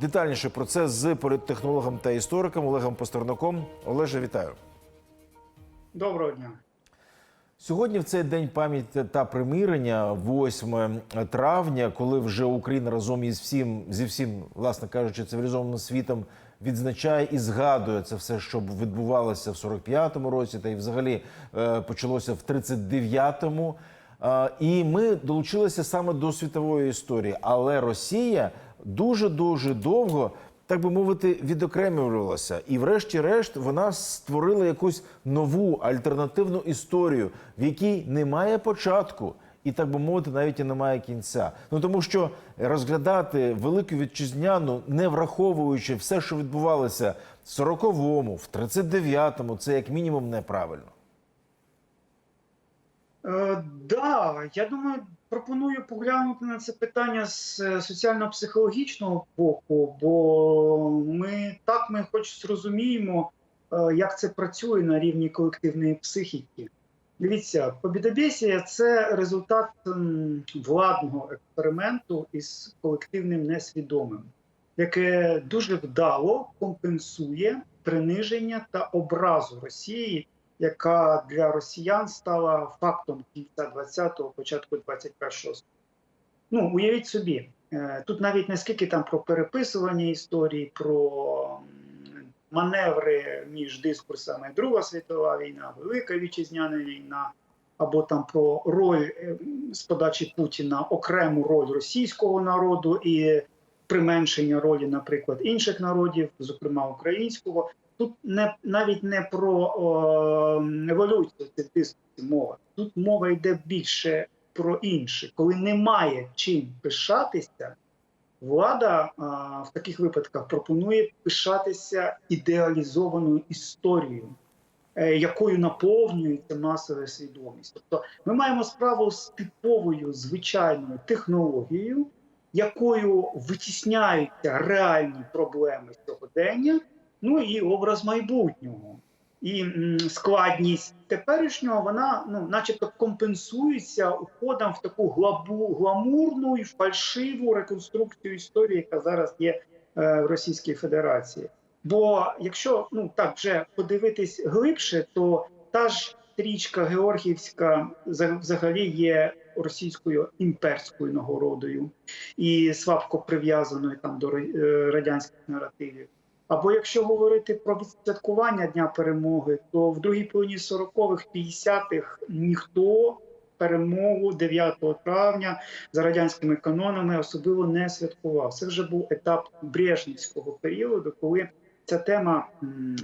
Детальніше про це з політтехнологом та істориком Олегом Постернаком. Олеже, вітаю. Доброго дня. Сьогодні в цей день пам'яті та примирення, 8 травня, коли вже Україна разом із всім зі всім, власне кажучи, цивілізованим світом відзначає і згадує це все, що відбувалося в 45-му році, та й взагалі е, почалося в 39-му. Е, І ми долучилися саме до світової історії. Але Росія дуже дуже довго так би мовити, відокремлювалася. І, врешті-решт, вона створила якусь нову альтернативну історію, в якій немає початку. І так би мовити, навіть і немає кінця. Ну тому що розглядати велику вітчизняну, не враховуючи все, що відбувалося в 40-му, в 39-му, це як мінімум неправильно. Е, да, я думаю, пропоную поглянути на це питання з е, соціально-психологічного боку, бо ми так ми хоч зрозуміємо, е, як це працює на рівні колективної психіки. Дивіться, побідобєсія – це результат владного експерименту із колективним несвідомим, яке дуже вдало компенсує приниження та образу Росії яка для росіян стала фактом кінця 20-го, початку 21-го. Ну, уявіть собі, е, тут навіть не скільки там про переписування історії, про маневри між дискурсами Друга світова війна, Велика Вітчизняна війна, або там про роль е, з подачі Путіна окрему роль російського народу і применшення ролі, наприклад, інших народів, зокрема українського. Тут не навіть не про о, еволюцію цих дискусій мова. Тут мова йде більше про інше. Коли немає чим пишатися, влада а, в таких випадках пропонує пишатися ідеалізованою історією, е, якою наповнюється масова свідомість. Тобто ми маємо справу з типовою звичайною технологією, якою витісняються реальні проблеми сьогодення ну і образ майбутнього. І складність теперішнього вона, ну, начебто, компенсується уходом в таку глабу, гламурну і фальшиву реконструкцію історії, яка зараз є е, в Російській Федерації. Бо якщо ну так вже подивитись глибше, то та ж стрічка Георгіївська за- взагалі є російською імперською нагородою і слабко прив'язаною там до е, радянських наративів. Або якщо говорити про відсвяткування Дня перемоги, то в другій половині 40-х, 50-х ніхто перемогу 9 травня за радянськими канонами особливо не святкував. Це вже був етап Брежнівського періоду, коли ця тема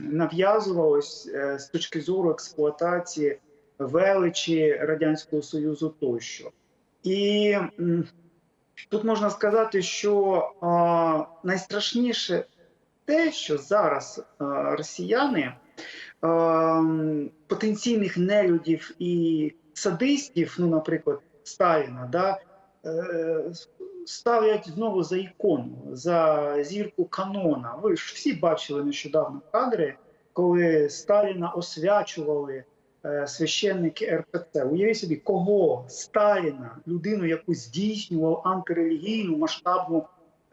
нав'язувалась е, з точки зору експлуатації величі Радянського Союзу тощо. І тут можна сказати, що найстрашніше те, що зараз е, росіяни е, потенційних нелюдів і садистів, ну, наприклад, Сталіна, да, е, ставлять знову за ікону, за зірку канона. Ви ж всі бачили нещодавно кадри, коли Сталіна освячували е, священники РПЦ. Уявіть собі, кого Сталіна, людину, яку здійснював антирелігійну масштабну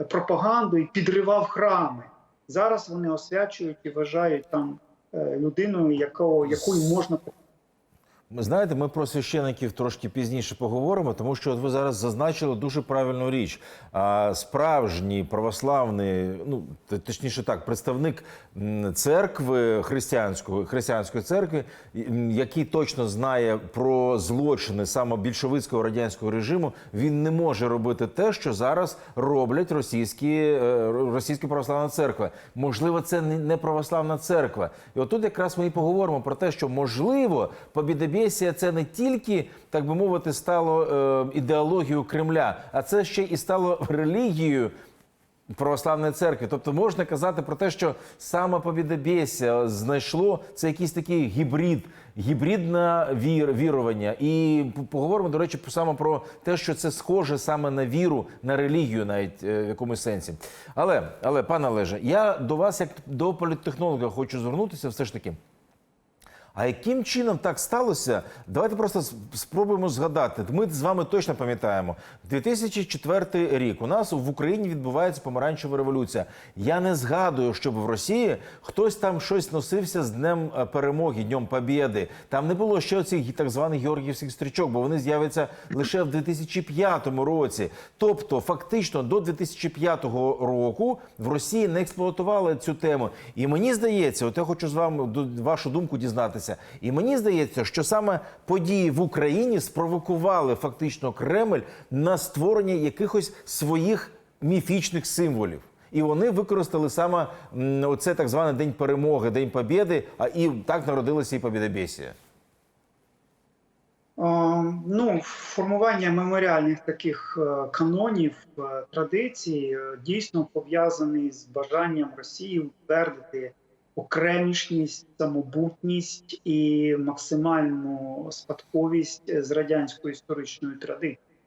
пропаганду і підривав храми. Зараз вони освячують і вважають там е, людиною, якого, якою можна Ви знаєте, ми про священиків трошки пізніше поговоримо, тому що от ви зараз зазначили дуже правильну річ. А справжній православний, ну точніше так, представник церкви християнської християнської церкви, який точно знає про злочини саме більшовицького радянського режиму, він не може робити те, що зараз роблять російські е, російська православна церква. Можливо, це не православна церква. І отут якраз ми і поговоримо про те, що можливо побідобєсія це не тільки, так би мовити, стало е, ідеологією Кремля, а це ще і стало релігією. Православної церкви, тобто можна казати про те, що саме побідобєсія знайшло це якийсь такий гібрид, гібридне вір, вірування. І поговоримо, до речі, саме про те, що це схоже саме на віру, на релігію, навіть е, в якомусь сенсі. Але, але, пане Олеже, я до вас, як до політтехнолога, хочу звернутися все ж таки. А яким чином так сталося? Давайте просто спробуємо згадати. Ми з вами точно пам'ятаємо. 2004 рік у нас в Україні відбувається помаранчева революція. Я не згадую, щоб в Росії хтось там щось носився з Днем е, перемоги, Днем Побєди. Там не було ще цих так званих георгіївських стрічок, бо вони з'являться лише в 2005 році. Тобто, фактично, до 2005 року в Росії не експлуатували цю тему. І мені здається, от я хочу з вами вашу думку дізнатися. І мені здається, що саме події в Україні спровокували фактично Кремль на створення якихось своїх міфічних символів. І вони використали саме оце так званий День перемоги, День Побєди, а і так народилася і Побєдобєсія. Е, Ну, формування меморіальних таких е, канонів, е, традицій дійсно пов'язаний з бажанням Росії утвердити окремішність, самобутність і максимальну спадковість з радянської історичної традиції.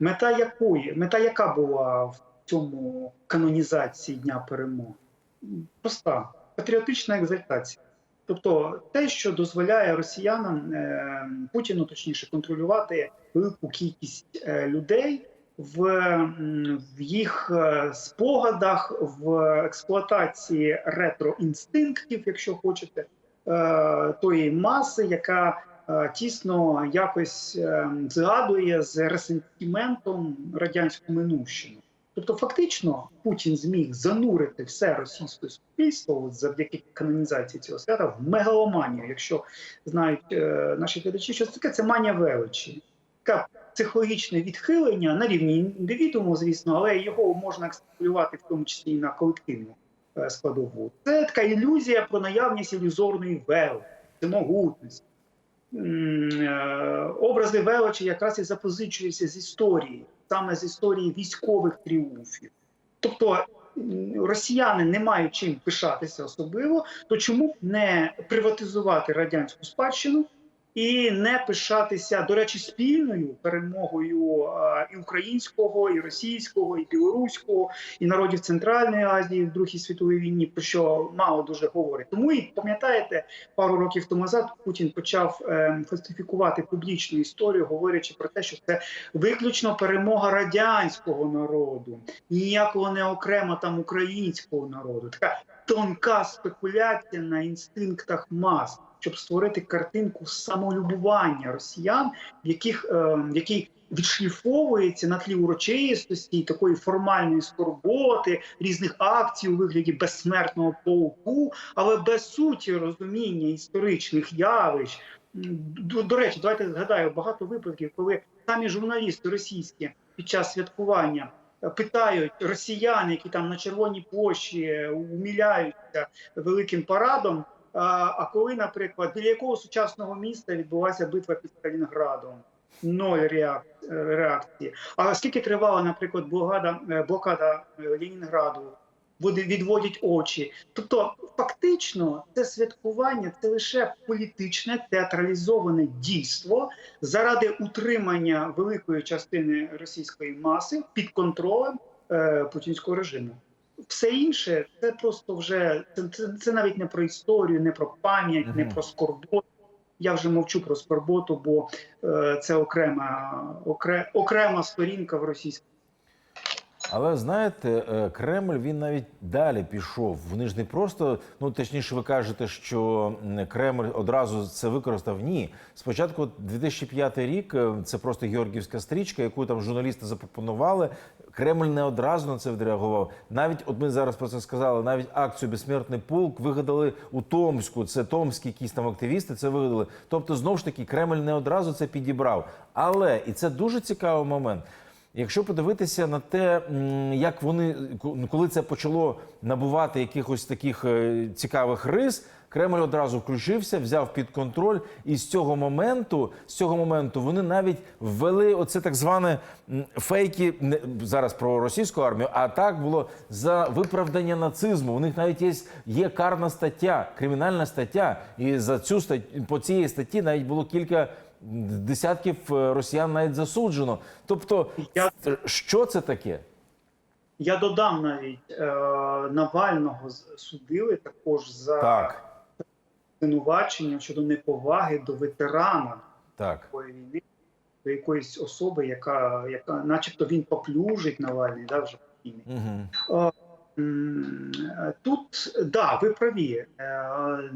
Мета якої? Мета яка була в цьому канонізації Дня перемоги? Проста патріотична екзальтація. Тобто те, що дозволяє росіянам е, Путіну, точніше, контролювати велику кількість е, людей в, в їх е, спогадах, в експлуатації ретроінстинктів, якщо хочете, е, тої маси, яка е, тісно якось згадує з ресентиментом радянську минувщину. Тобто, фактично, Путін зміг занурити все російське суспільство завдяки канонізації цього свята в мегаломанію. Якщо знають е, наші глядачі, що це таке, це манія величі. Таке психологічне відхилення на рівні індивідууму, звісно, але його можна екстраполювати в тому числі і на колективну е, складову. Це така ілюзія про наявність ілюзорної величі, всемогутності. М, е, Образи величі якраз і запозичуються з історії, саме з історії військових тріумфів. Тобто росіяни не мають чим пишатися особливо, то чому не приватизувати радянську спадщину і не пишатися, до речі, спільною перемогою і українського, і російського, і білоруського, і народів Центральної Азії в Другій світовій війні, про що мало дуже говорить. Тому і пам'ятаєте, пару років тому назад Путін почав е, фальсифікувати публічну історію, говорячи про те, що це виключно перемога радянського народу, ніякого не окремо там українського народу. Така тонка спекуляція на інстинктах мас, щоб створити картинку самолюбування росіян, в яких е, в якій відшліфовується на тлі урочистості, такої формальної скорботи, різних акцій у вигляді безсмертного полку, але без суті розуміння історичних явищ. До, до речі, давайте згадаю багато випадків, коли самі журналісти російські під час святкування е, питають росіян, які там на Червоній площі е, уміляються великим парадом. А, коли, наприклад, біля якого сучасного міста відбулася битва під Сталінградом? Ноль реакції. А скільки тривала, наприклад, блокада, е, блокада е, Ленінграду? Вони відводять очі. Тобто, фактично, це святкування це лише політичне театралізоване дійство заради утримання великої частини російської маси під контролем е, путінського режиму. Все інше це просто вже це, це, це навіть не про історію, не про пам'ять, не про скорботу. Я вже мовчу про скорботу, бо е, це окрема, окре, окрема сторінка в російській. Але знаєте, е, Кремль він навіть далі пішов. Вони ж не просто, ну точніше, ви кажете, що Кремль одразу це використав. Ні, спочатку 2005 рік е, це просто георгіївська стрічка, яку там журналісти запропонували. Кремль не одразу на це відреагував. Навіть от ми зараз про це сказали. Навіть акцію Безсмертний полк вигадали у Томську. Це томські якісь там активісти. Це вигадали. Тобто, знову ж таки, Кремль не одразу це підібрав. Але і це дуже цікавий момент. Якщо подивитися на те, як вони коли це почало набувати якихось таких е, цікавих рис, Кремль одразу включився, взяв під контроль, і з цього моменту, з цього моменту, вони навіть ввели оце так зване фейки не зараз про російську армію, а так було за виправдання нацизму. У них навіть є, є карна стаття, кримінальна стаття, і за цю статтю по цієї статті навіть було кілька десятків е, росіян навіть засуджено. Тобто, Я- що це таке? Я додам навіть е, Навального судили також за Так. звинувачення щодо неповаги до ветерана Так. такої війни, до якоїсь особи, яка, яка начебто він поплюжить Навальний, да, вже покійний. Угу. Тут да, ви праві. Е,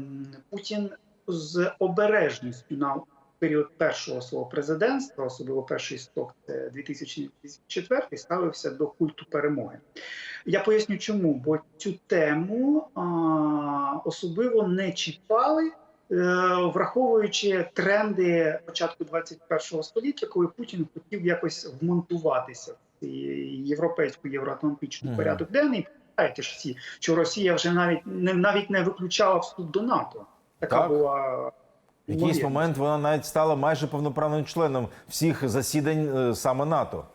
Путін з обережністю на період першого свого президентства, особливо перший сток, це 2004, ставився до культу перемоги. Я поясню, чому, бо цю тему а, особливо не чіпали. е, Враховуючи тренди початку 21 століття, коли Путін хотів якось вмонтуватися в європейську євроатлантичний Мгм. порядок денний, Знаєте ж всі, що Росія вже навіть не навіть не виключала вступ до НАТО. Така Так. була В якийсь ймовірність. момент вона навіть стала майже повноправним членом всіх засідань е, саме НАТО.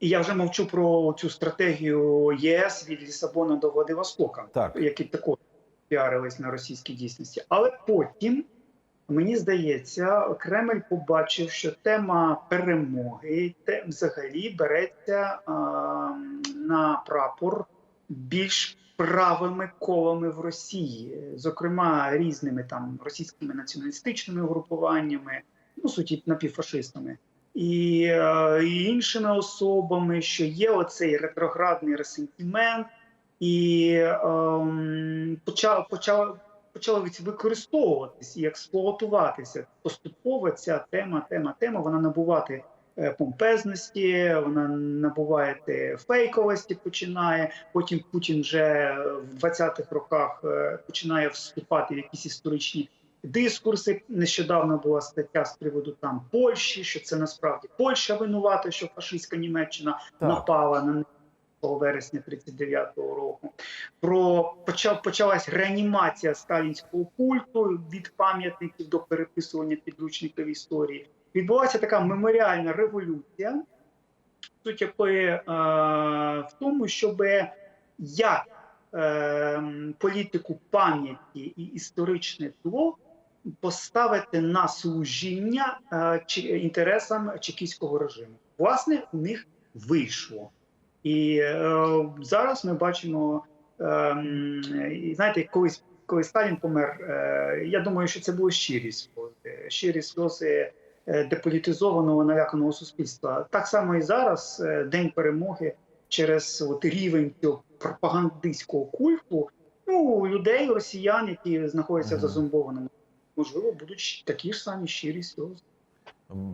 І я вже мовчу про цю стратегію ЄС від Лісабона до Владивостока, Так. які також піарились на російській дійсності. Але потім мені здається, Кремль побачив, що тема перемоги те взагалі береться а, на прапор більш правими колами в Росії, зокрема різними там російськими націоналістичними групуваннями, ну суті напівфашистами. І, е, і іншими особами, що є оцей ретроградний ресентимент, і ем, почав, почала використовуватись і експлуатуватися поступово ця тема, тема, тема, вона набувати помпезності, вона набуває фейковості, починає. Потім Путін вже в 20-х роках е, починає вступати в якісь історичні дискурси. Нещодавно була стаття з приводу там Польщі, що це насправді Польща винувата, що фашистська Німеччина Так. напала на вересня 39-го року. Про почав почалась реанімація сталінського культу від пам'ятників до переписування підручників історії. Відбулася така меморіальна революція, суть якої е, в тому, щоб як е, політику пам'яті і історичне тло поставити на служіння е, чи, інтересам чекістського режиму. Власне, у них вийшло. І е, зараз ми бачимо, е, знаєте, колись, коли Сталін помер, е, я думаю, що це були щирі сльози, щирі сльози деполітизованого наляканого суспільства. Так само і зараз, е, день перемоги, через от, рівень цього пропагандистського культу. Ну, людей, росіян, які знаходяться в зазомбованому, можливо, будуть такі ж самі щирі сльози.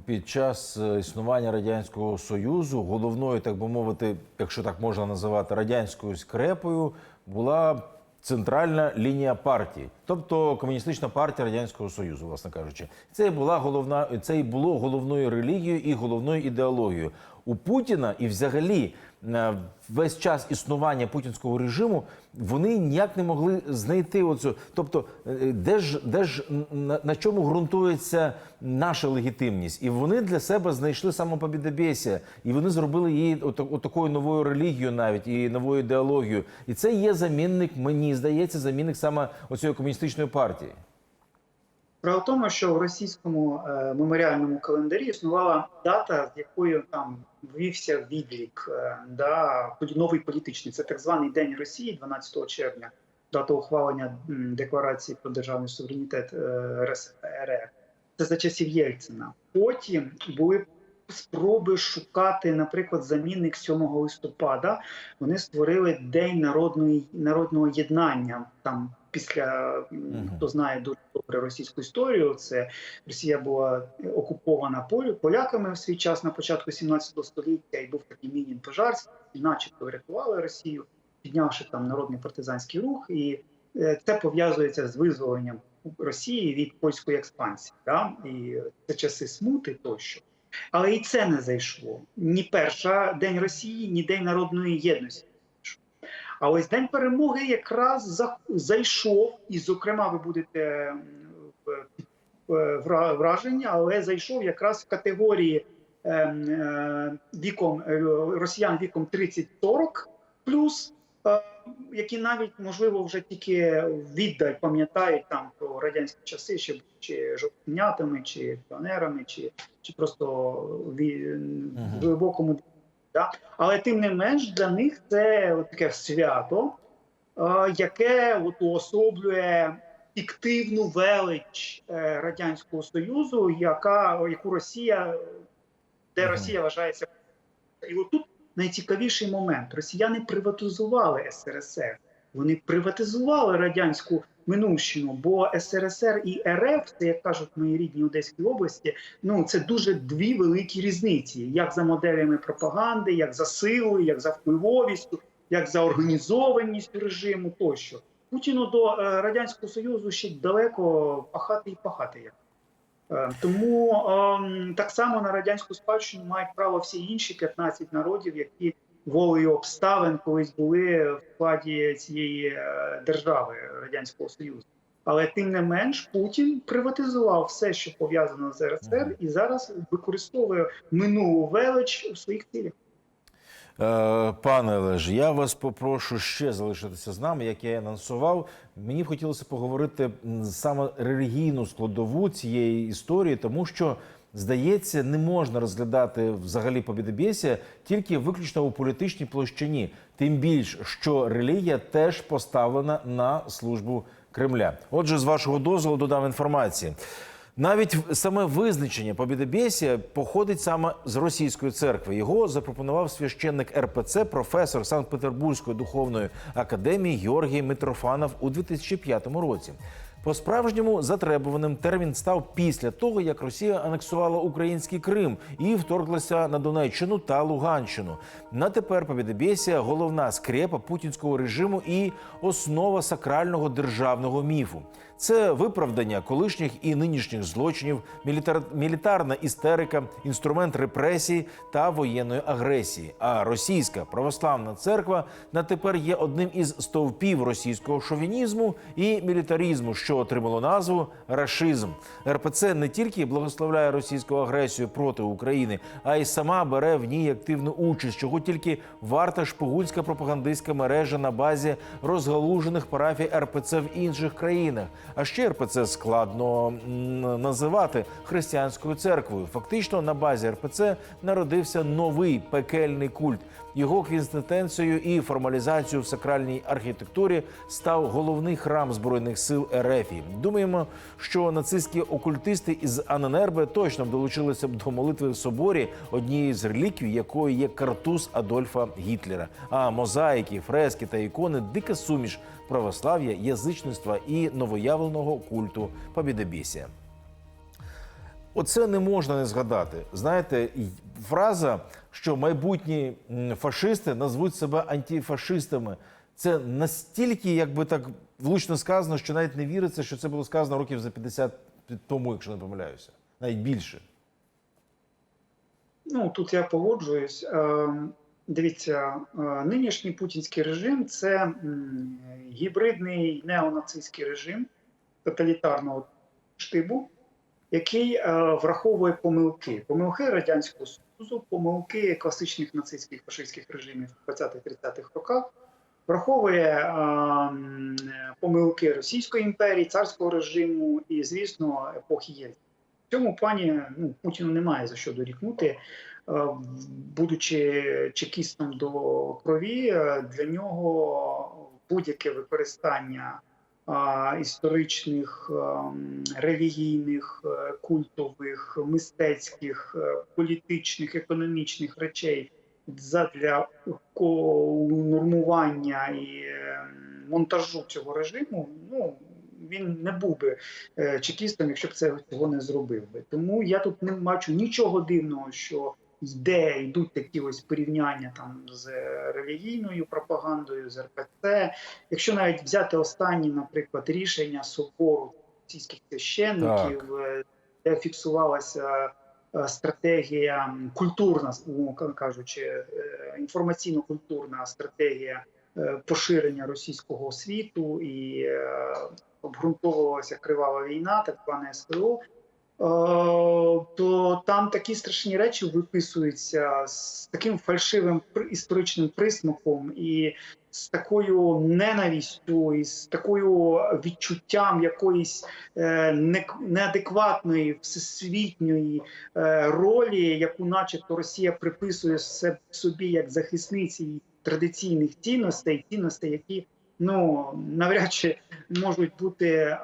Під час е, існування радянського союзу головною, так би мовити, якщо так можна називати, радянською скрепою була центральна лінія партії, тобто комуністична партія радянського союзу, власне кажучи, це була головна, це і було головною релігією і головною ідеологією. У Путіна і взагалі е, весь час існування путінського режиму вони ніяк не могли знайти оцю. Тобто, е, де ж де ж на, на чому ґрунтується наша легітимність? І вони для себе знайшли самопобідобєсія, і вони зробили її отакою новою релігією, навіть і новою ідеологією. І це є замінник, мені здається, замінник саме оцієї комуністичної партії. Справа в тому, що в російському е, меморіальному календарі існувала дата, з якою там ввівся відлік, е, да, новий політичний. Це так званий День Росії, 12 червня, дата ухвалення декларації про державний суверенітет е, РСР. Це за часів Єльцина. Потім були спроби шукати, наприклад, замінник 7 листопада. Вони створили День народної народного єднання там. Після хто знає дуже добре російську історію, це Росія була окупована полю поляками в свій час на початку 17 століття, і був такий мінін Пожарський, начебто врятували Росію, піднявши там народний партизанський рух, і е, це пов'язується з визволенням Росії від польської експансії. Да? І це часи смути тощо. Але і це не зайшло. Ні перша День Росії, ні День народної єдності. А ось День перемоги якраз за- зайшов, і, зокрема, ви будете м, в- в- вра- вражені, але зайшов якраз в категорії ем, е, віком е, росіян віком 30-40 плюс, е, які навіть можливо вже тільки віддаль пам'ятають там про радянські часи, ще чи жовтнятами, чи піонерами, чи, чи просто в глибокому Да? Але тим не менш для них це таке свято, е, яке от уособлює фіктивну велич е, радянського союзу, яка яку Росія, де Росія вважається, і отут найцікавіший момент: Росіяни приватизували СРСР. Вони приватизували радянську минувщину, бо СРСР і РФ, це як кажуть в моїй рідній Одеській області, ну це дуже дві великі різниці, як за моделями пропаганди, як за силою, як за впливовістю, як за організованістю режиму тощо. Путіну до е, радянського союзу ще далеко пахати і пахати. Як. Е, Тому ем, так само на радянську спадщину мають право всі інші 15 народів, які волею обставин колись були в складі цієї е, держави Радянського Союзу. Але тим не менш Путін приватизував все, що пов'язано з РСР, і зараз використовує минулу велич у своїх цілях. Е, Пане Олеже, я вас попрошу ще залишитися з нами, як я і анонсував. Мені б хотілося поговорити саме релігійну складову цієї історії, тому що здається, не можна розглядати взагалі побідобєсія тільки виключно у політичній площині, тим більш що релігія теж поставлена на службу Кремля. Отже, з вашого дозволу додам інформації. Навіть саме визначення побідобєсія походить саме з російської церкви. Його запропонував священник РПЦ, професор Санкт-Петербурзької духовної академії Георгій Митрофанов у 2005 році. По-справжньому затребуваним термін став після того, як Росія анексувала український Крим і вторглася на Донеччину та Луганщину. На тепер побідобєсія – головна скрепа путінського режиму і основа сакрального державного міфу. Це виправдання колишніх і нинішніх злочинів, мілітар... мілітарна істерика, інструмент репресій та воєнної агресії. А російська православна церква на тепер є одним із стовпів російського шовінізму і мілітарізму, що отримало назву рашизм. РПЦ не тільки благословляє російську агресію проти України, а й сама бере в ній активну участь, чого тільки варта шпигунська пропагандистська мережа на базі розгалужених парафій РПЦ в інших країнах. А ще РПЦ складно називати християнською церквою. Фактично на базі РПЦ народився новий пекельний культ. Його квінститенцією і формалізацією в сакральній архітектурі став головний храм збройних сил РФ. Думаємо, що нацистські окультисти із Аненербе точно б долучилися б до молитви в соборі, однієї з реліквій, якою є картуз Адольфа Гітлера. А мозаїки, фрески та ікони дика суміш православ'я, язичництва і новоявленого культу побідобісія. Оце не можна не згадати. Знаєте, фраза, що майбутні фашисти назвуть себе антифашистами. Це настільки, якби так влучно сказано, що навіть не віриться, що це було сказано років за 50 тому, якщо не помиляюся, навіть більше. Ну тут я погоджуюсь. Дивіться, е, нинішній путінський режим це гібридний неонацистський режим тоталітарного штибу, який е, враховує помилки. Помилки Радянського Союзу, помилки класичних нацистських фашистських режимів в 20-30-х роках, враховує е, помилки Російської імперії, царського режиму і, звісно, епохи Єльцина. В цьому плані ну, Путіну немає за що дорікнути. Е, Будучи чекістом до крові, е, для нього будь-яке використання е, історичних, релігійних, культових, мистецьких, політичних, економічних речей ко- нормування і монтажу цього режиму, ну він не був би чекістом, якщо б цього не зробив би. Тому я тут не бачу нічого дивного, що йде, йдуть такі ось порівняння там з релігійною пропагандою, з РПЦ. Якщо навіть взяти останні, наприклад, рішення собору російських священників, е, де фіксувалася е, стратегія культурна, кажучи, е, інформаційно-культурна стратегія е, поширення російського світу і обґрунтовувалася кривава війна, так зване СВО, то там такі страшні речі виписуються з таким фальшивим історичним присмаком і з такою ненавістю, і з такою відчуттям якоїсь е, неадекватної всесвітньої е, ролі, яку, начебто, Росія приписує собі як захисниці традиційних цінностей, цінностей, які ну навряд чи можуть бути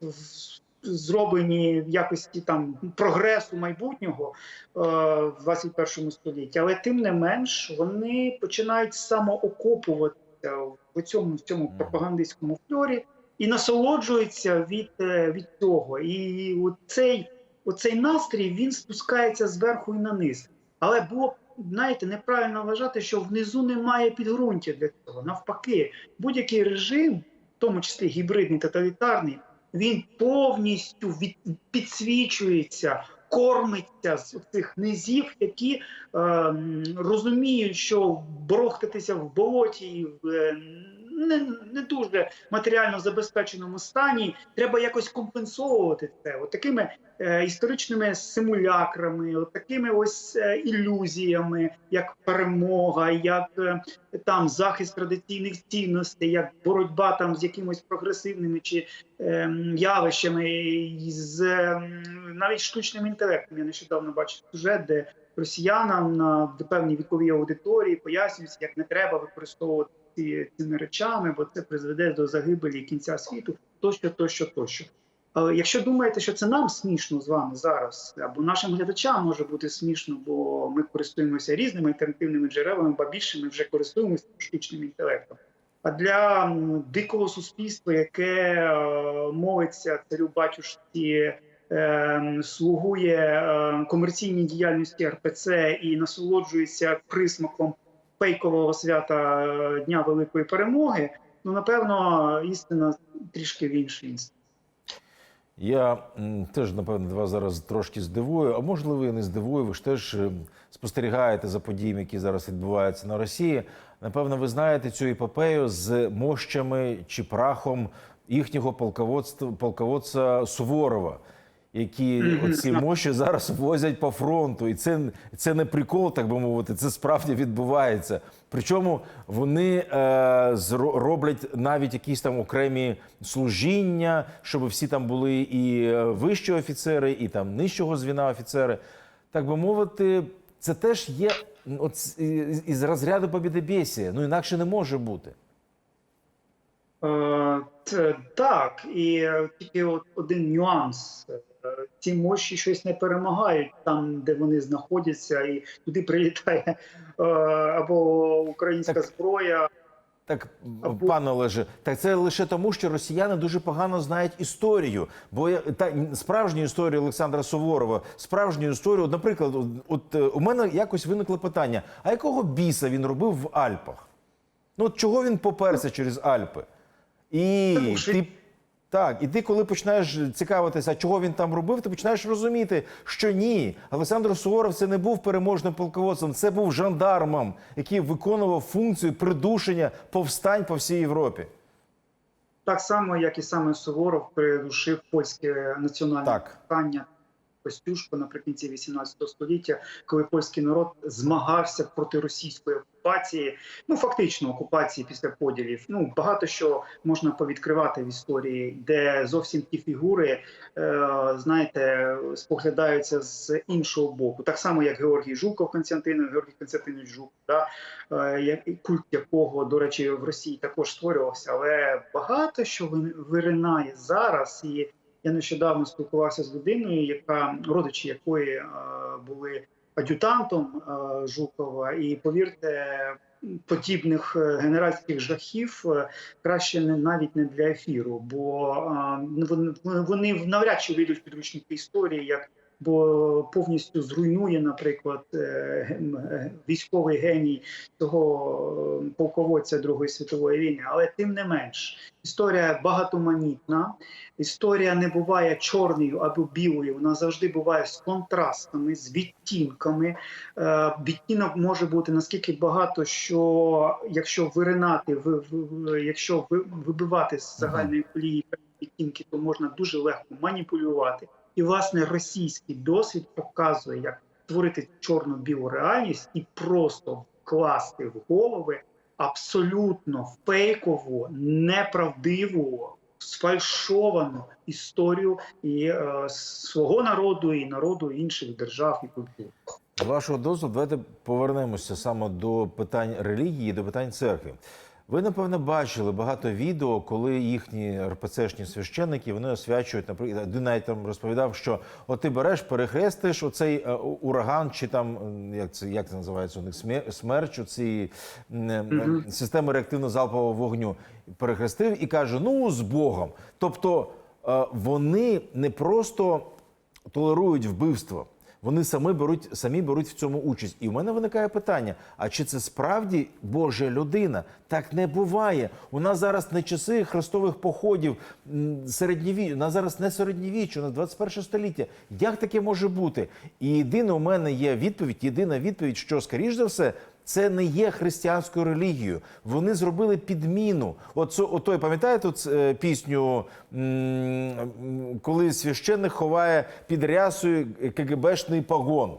в- зроблені в якості там прогресу майбутнього е, в 21 столітті, але тим не менш вони починають самоокопуватися в цьому в цьому пропагандистському фльорі і насолоджуються від, е, від цього. І оцей, оцей настрій він спускається зверху і на низ. Але було знаєте, неправильно вважати, що внизу немає підґрунтя для цього. Навпаки, будь-який режим, в тому числі гібридний тоталітарний, він повністю від, підсвічується, кормиться з цих низів, які е, розуміють, що борохтатися в болоті е, не, не дуже матеріально забезпеченому стані, треба якось компенсовувати це. От такими е, історичними симулякрами, от такими ось е, ілюзіями, як перемога, як е, там захист традиційних цінностей, як боротьба там з якимось прогресивними чи е, явищами, з е, навіть штучним інтелектом. Я нещодавно бачив сюжет, де росіянам на певній віковій аудиторії пояснюється, як не треба використовувати ці, цими речами, бо це призведе до загибелі кінця світу, тощо, тощо, тощо. Але якщо думаєте, що це нам смішно з вами зараз, або нашим глядачам може бути смішно, бо ми користуємося різними альтернативними джерелами, ба більше ми вже користуємося штучним інтелектом. А для дикого суспільства, яке е, молиться царю батюшці, е, слугує е, комерційній діяльності РПЦ і насолоджується присмаком фейкового свята е, Дня Великої Перемоги, ну напевно, істина трішки в іншій. Я теж напевно вас зараз трошки здивую, а можливо і не здивую. Ви ж теж е, спостерігаєте за подіями, які зараз відбуваються на Росії. Напевно, ви знаєте цю епопею з мощами чи прахом їхнього полководця Суворова, які оці мощі зараз возять по фронту, і це, це не прикол, так би мовити. Це справді відбувається. Причому вони е, роблять навіть якісь там окремі служіння, щоб всі там були і е, вищі офіцери, і там нижчого звіна офіцери. Так би мовити, це теж є от, із- розряду побідебєсія. Ну інакше не може бути. Е, так, і е, тільки один нюанс. Ці мощі щось не перемагають там, де вони знаходяться, і туди прилітає е, або українська Так. зброя. Так, Або- пане Олеже, так це лише тому, що росіяни дуже погано знають історію. Бо та справжню історію Олександра Суворова, справжню історію, наприклад, от, е, у мене якось виникло питання: а якого біса він робив в Альпах? Ну от чого він поперся через Альпи? І Тому що- ти так, і ти, коли починаєш цікавитися, чого він там робив, ти починаєш розуміти, що ні, Олександр Суворов це не був переможним полководцем, це був жандармом, який виконував функцію придушення повстань по всій Європі. Так само, як і саме Суворов придушив польське національне Так. повстання Костюшко наприкінці 18 століття, коли польський народ змагався проти російської окупації, ну фактично окупації після поділів. Ну багато що можна повідкривати в історії, де зовсім ті фігури, е, знаєте, споглядаються з іншого боку. Так само, як Георгій Жуков Константин, Георгій Константинович Жуков, да? е, культ якого, до речі, в Росії також створювався, але багато що виринає зараз. І я нещодавно спілкувався з людиною, яка родичі якої е, були ад'ютантом е, Жукова, і повірте. Подібних е, генеральських жахів краще не навіть не для ефіру, бо вони, вони навряд чи вийдуть в підручники історії, як бо повністю зруйнує, наприклад, е, е, військовий геній того е, полководця Другої світової війни. Але тим не менш, історія багатоманітна. Історія не буває чорною або білою. Вона завжди буває з контрастами, з відтінками. Відтінок може бути наскільки багато, що якщо виринати, ви, ви- якщо ви- вибивати з загальної колії відтінки, то можна дуже легко маніпулювати. І власне російський досвід показує, як створити чорно-білу реальність і просто вкласти в голови абсолютно фейкову, неправдиву, сфальшовану історію і е, свого народу, і народу інших держав і культур. Вашого дозволу, давайте повернемося саме до питань релігії, до питань церкви. Ви напевно бачили багато відео, коли їхні РПЦшні священники вони освячують, наприклад, один навіть там розповідав, що от ти береш, перехрестиш оцей е, ураган, чи там як це як це називається у них смер- смерч, оці м, е, системи реактивно-залпового вогню. Перехрестив і каже: Ну з Богом. Тобто е, вони не просто толерують вбивство. Вони самі беруть, самі беруть в цьому участь. І в мене виникає питання: а чи це справді Божа людина? Так не буває. У нас зараз не часи хрестових походів м, середньові... У нас зараз не середньовіччя, у нас 21 століття. Як таке може бути? І єдине у мене є відповідь, єдина відповідь, що, скоріш за все, це не є християнською релігією. Вони зробили підміну. От той отой, пам'ятаєте е, пісню, коли священник ховає під рясою КГБшний погон?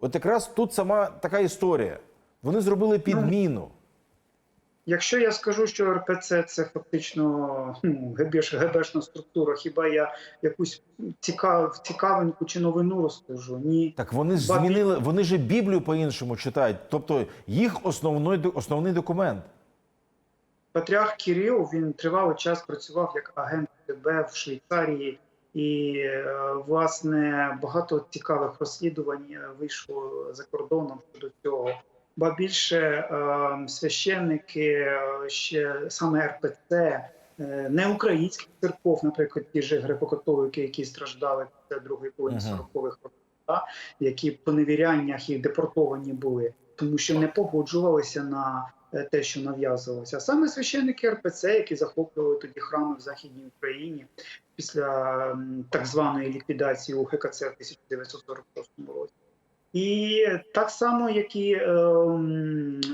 От якраз тут сама така історія. Вони зробили підміну. Якщо я скажу, що РПЦ це фактично ну, ГБш, ГБшна структура, хіба я якусь цікав, цікавинку чи новину розкажу? Ні. Так вони ж Бабі- змінили, вони ж Біблію по-іншому читають. Тобто їх основний, основний документ. Патріарх Кирил він тривалий час працював як агент КГБ в Швейцарії, і е, власне багато цікавих розслідувань е, вийшло за кордоном щодо цього. Ба більше е, священники е, ще саме РПЦ, е, не українських церков, наприклад, ті ж греко-католики, які страждали після другої половини Ага. 40-х років, які по невіряннях і депортовані були, тому що не погоджувалися на те, що нав'язувалося. Саме священники РПЦ, які захоплювали тоді храми в Західній Україні після так званої ліквідації УГКЦ в 1946 році. І так само, як і е,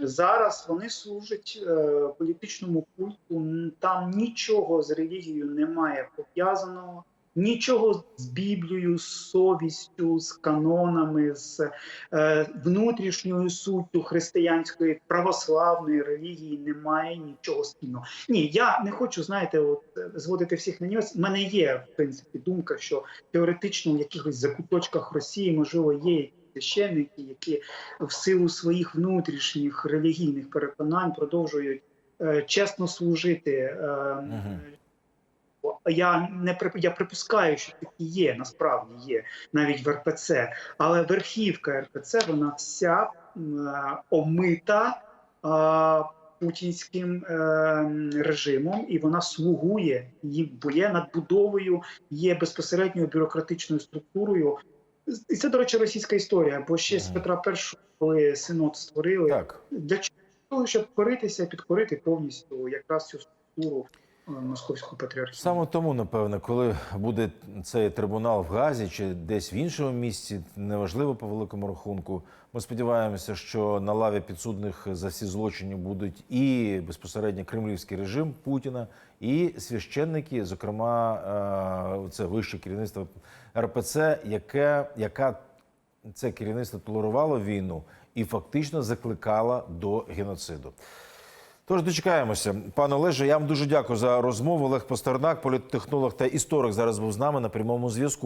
зараз, вони служать е, політичному культу. Там нічого з релігією немає пов'язаного, нічого з Біблією, з совістю, з канонами, з е, внутрішньою суттю християнської православної релігії немає нічого спільного. Ні, я не хочу, знаєте, от е, зводити всіх на нього. У мене є в принципі думка, що теоретично в якихось закуточках Росії можливо є священники, які в силу своїх внутрішніх релігійних переконань продовжують е, чесно служити. Е. Я не я припускаю, що такі є, насправді є навіть в РПЦ, але верхівка РПЦ вона вся е, омита е, путінським е, режимом, і вона слугує їм, бо є надбудовою, є безпосередньою бюрократичною структурою. І це, до речі, російська історія, бо ще з Петра І, коли синод створили, Так. для чого? Щоб коритися, підкорити повністю якраз цю структуру московського патріархату. Саме тому, напевно, коли буде цей трибунал в Газі чи десь в іншому місці, неважливо по великому рахунку. Ми сподіваємося, що на лаві підсудних за всі злочини будуть і безпосередньо кремлівський режим Путіна, і священники, зокрема, е, це вище керівництво РПЦ, яке яка це керівництво толерувало війну і фактично закликало до геноциду. Тож дочекаємося. Пане Олеже, я вам дуже дякую за розмову. Олег Пастернак, політтехнолог та історик, зараз був з нами на прямому зв'язку.